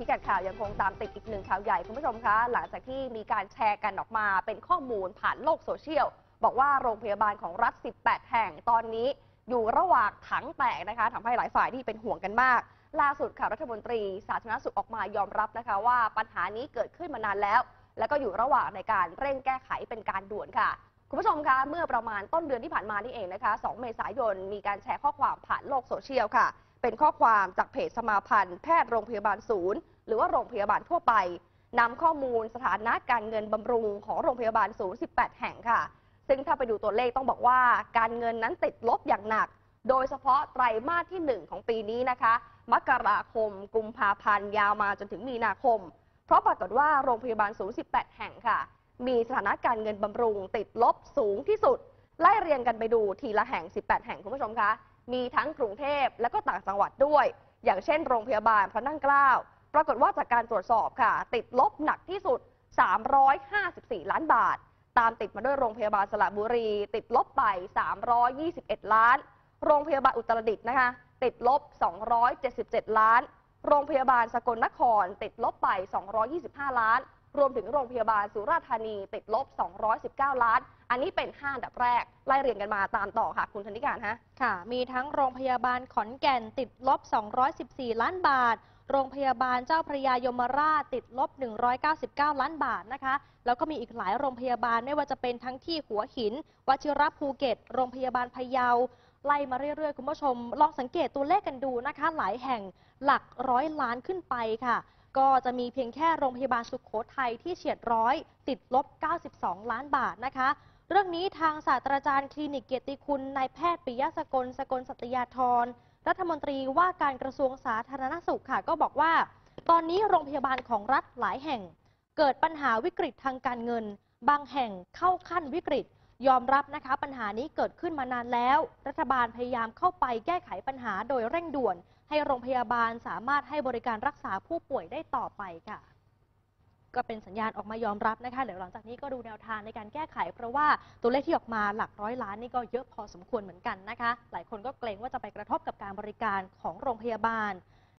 พิกัดข่าวยังคงตามติดอีกหนึ่งข่าวใหญ่คุณผู้ชมคะหลังจากที่มีการแชร์กันออกมาเป็นข้อมูลผ่านโลกโซเชียล บอกว่าโรงพยาบาลของรัฐ 18 แห่งตอนนี้ อยู่ระหว่างถังแตกนะคะทำให้หลายฝ่ายที่เป็นห่วงกันมาก ล่าสุดค่ะรัฐมนตรีสาธารณสุขออกมายอมรับนะคะว่าปัญหานี้เกิดขึ้นมานานแล้ว แล้วก็อยู่ระหว่างในการเร่งแก้ไขเป็นการด่วนค่ะ คุณผู้ชมคะเมื่อประมาณต้นเดือนที่ผ่านมานี่เองนะคะ 2 เมษายนมีการแชร์ข้อความผ่านโลกโซเชียลค่ะ เป็นข้อความจากเพจสมาพันธ์ แพทย์โรงพยาบาลศูนย์ หรือว่าโรงพยาบาลทั่วไปนำข้อมูลสถานะการเงินบำรุงของโรงพยาบาลศูนย์ 18 แห่งค่ะ ซึ่งถ้าไปดูตัวเลขต้องบอกว่าการเงินนั้นติดลบอย่างหนัก โดยเฉพาะไตรมาสที่ 1 ของปีนี้นะคะ มกราคม กุมภาพันธ์ยาวมาจนถึงมีนาคม เพราะปรากฏว่าโรงพยาบาลศูนย์ 18 แห่งค่ะ มีสถานะการเงินบำรุง ติดลบสูงที่สุด ไล่เรียงกันไปดูทีละแห่ง 18 แห่งคุณผู้ชมคะ มีทั้งกรุงเทพและก็ต่างจังหวัดด้วย อย่างเช่นโรงพยาบาลพระนั่งเกล้าปรากฏว่าจากการตรวจสอบค่ะ ติดลบหนักที่สุด 354 ล้านบาท ตามติดมาด้วยโรงพยาบาลสระบุรี ติดลบไป 321 ล้าน โรงพยาบาลอุตรดิตถ์นะคะ ติดลบ 277 ล้าน โรงพยาบาลสกลนคร ติดลบไป 225 ล้าน รวมถึงโรงพยาบาลสุราษฎร์ธานีติดลบ 219 ล้าน อันนี้เป็น5อันดับแรก ไล่เรียงกันมาตามต่อค่ะ คุณธนิการฮะ ค่ะ มีทั้งโรงพยาบาลขอนแก่นติดลบ 214 ล้านบาท โรงพยาบาลเจ้าพระยายมราชติดลบ 199 ล้านบาทนะคะ แล้วก็มีอีกหลายโรงพยาบาลไม่ว่าจะเป็นทั้งที่หัวหินวชิระภูเก็ต โรงพยาบาลพะเยาไล่มาเรื่อยๆ คุณผู้ชม ลองสังเกตตัวเลขกันดูนะคะ หลายแห่งหลักร้อยล้านขึ้นไปค่ะ ก็จะมีเพียงแค่โรงพยาบาลสุขโขทัยที่เฉียดร้อยติดลบ 92 ล้านบาทนะคะ เรื่องนี้ทางศาสตราจารย์คลินิกเกียรติคุณนายแพทย์ปิยะสกลสกลสัตยาธรรัฐมนตรีว่าการกระทรวงสาธารณสุขค่ะ ก็บอกว่า ตอนนี้โรงพยาบาลของรัฐหลายแห่ง เกิดปัญหาวิกฤตทางการเงิน บางแห่งเข้าขั้นวิกฤต ยอมรับนะคะปัญหานี้เกิดขึ้นมานานแล้ว รัฐบาลพยายามเข้าไปแก้ไขปัญหาโดยเร่งด่วน ให้โรงพยาบาลสามารถให้บริการรักษาผู้ป่วยได้ต่อไปค่ะ ก็เป็นสัญญาณออกมายอมรับนะคะเดี๋ยวหลังจากนี้ก็ดูแนวทางในการแก้ไข เพราะว่าตัวเลขที่ออกมาหลักร้อยล้านนี่ก็เยอะพอสมควรเหมือนกันนะคะ หลายคนก็เกรงว่าจะไปกระทบกับการบริการของโรงพยาบาล